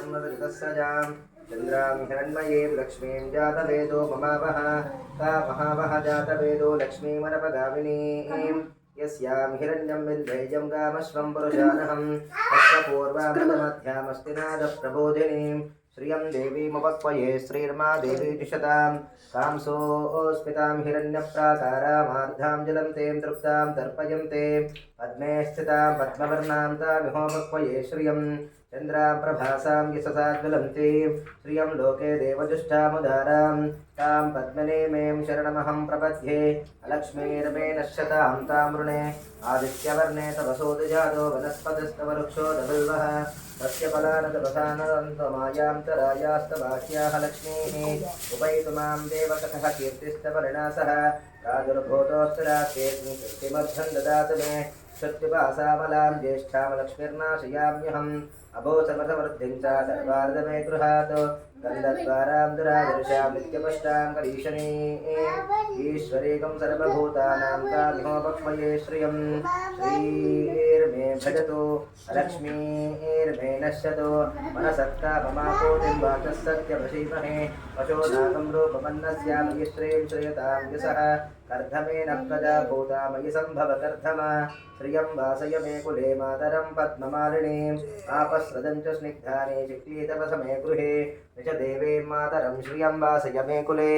सुवर्णरजतस्रजां चन्द्रां हिरण्मयीं लक्ष्मीं जातवेदो ममावः ता महावः जातवेदो लक्ष्मीमनपगामिनीं यस्यां हिरण्यं विन्ध्यैजं गामश्वं पुरुषानहं पूर्वामृतमध्यामस्ति नादप्रबोधिनीं श्रियं देवीमुपक्वये श्रीर्मा देवी द्विषतां कांसोऽस्मितां हिरण्यप्राकारामार्धां जलं तें, तृप्तां तर्पयन्ते पद्मे स्थितां पद्मवर्णां तामिहोपक्वये श्रियं चन्द्रां प्रभासां यशसाज्वलन्तीं श्रियं लोके देवजुष्टामुदारां। तां पद्मनेमें शरणमहं प्रपद्ये। अलक्ष्मीर्मे नश्यतां तां वृणे आदित्यवर्णे तपसोदजातो वनस्पतिस्तव वृक्षो दबिल्वः। तस्य रायास्तबाह्याः लक्ष्मीः। उपैतु माँ देवकतः कीर्तिस्तवर्णासः प्रादुर्भूतोऽस्तरास्येऽस्मिन् कृत्तिमर्थं ददातु मे। शत्रुपासामलां ज्येष्ठां लक्ष्मीर्नाशयाम्यहम् अभोसमसमृद्धिं च सर्वार्धमे गृहात् गन्धद्वारां दुरादर्शां नित्यपष्टां करीशनी ईश्वरेकं सर्वभूतानां कामिहोपक्ष्मये श्रियं श्रीर्मे भजतु लक्ष्मीर्मे नश्यतु मनसत्ता ममाकोटिं वाचः सत्यवशीमहे पशोनाकं रूपमन्नस्यामयि श्रीं श्रियतां यशः कर्धमेन प्रजा भूता मयि सम्भव कर्धमा श्रियं वासय मे कुले मातरं पद्ममालिनीम् आपस्रदं च स्निग्धानि चिक्लीतपसमे गृहे। निज देवीं मातरं श्रियं वासय मे कुले।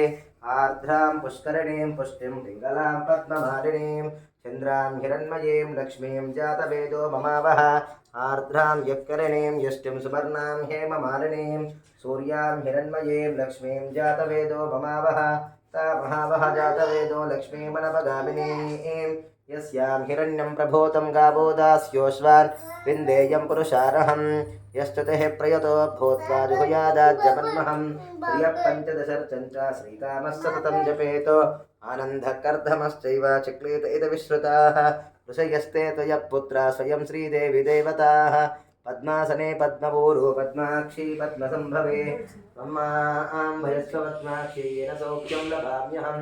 आर्द्रां पुष्करणीं पुष्टिं पिङ्गलां पद्ममालिनीं। चन्द्रां हिरण्मयीं लक्ष्मीं जातवेदो ममावः आर्द्रां यत्करणीं यष्टिं सुवर्णां हेममालिनीं सूर्यां हिरण्मयीं लक्ष्मीं जातवेदो ममावः महावः जातवेदो लक्ष्मीमनपगामिनीं। यस्यां हिरण्यं प्रभूतं गावो दास्योऽश्वान् विन्देयं पुरुषारहं यश्चतेः प्रयतो भूत्वा जुहुयादाज्यमन्महं प्रियः पञ्चदशर्चं च श्रीकामः सततं जपेत। आनन्दकर्धमश्चैव चिक्लीत विश्रुताः ऋषयस्ते त्वयः पुत्रा स्वयं श्रीदेवी देवताः। పద్మాసనే పద్మభూరు పద్మాక్షి పద్మసంభవే. మమ్మ ఆం భయస్వ పద్మాక్షి యన సౌఖ్యం లభామ్యహం.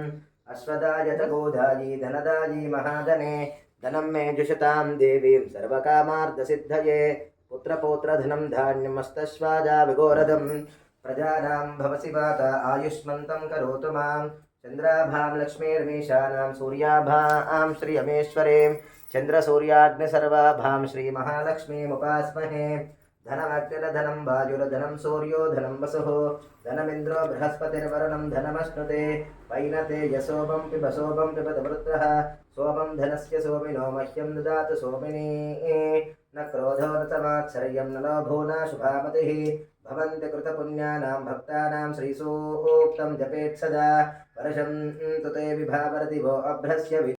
అశ్వదాయ గోదాయి ధనదాయి మహాధనే ధనం మే జుషతాం దేవీం సర్వకామార్థసిద్ధయే పుత్రపౌత్రధనం ధాన్యమస్తశ్వాజా విఘోరథం ప్రజానాం భవసి వాత ఆయుష్మంతం కరోతు మాం. चन्द्राभां लक्ष्मीर्मीशानां सूर्याभां श्रियमेश्वरीं, चन्द्रसूर्याग्निसर्वाभां श्रीमहालक्ष्मीमुपास्महे। धनमग्निरधनं वायुरधनं सूर्यो, धनं वसुः। धनमिन्द्रो बृहस्पतिर्वरुणं धनमश्नुते। वैनते यशोभं पिब सोमं पिबत वृत्रः सोमं धनस्य सोमिनो मह्यं ददातु सोमिनी। न क्रोधो न तमात्सर्यं न लोभो न शुभामतिः। भवन्ति कृतपुण्यानां भक्तानां श्रीसूक्तं जपेत् सदा तु ते विभावरति अभ्रस्य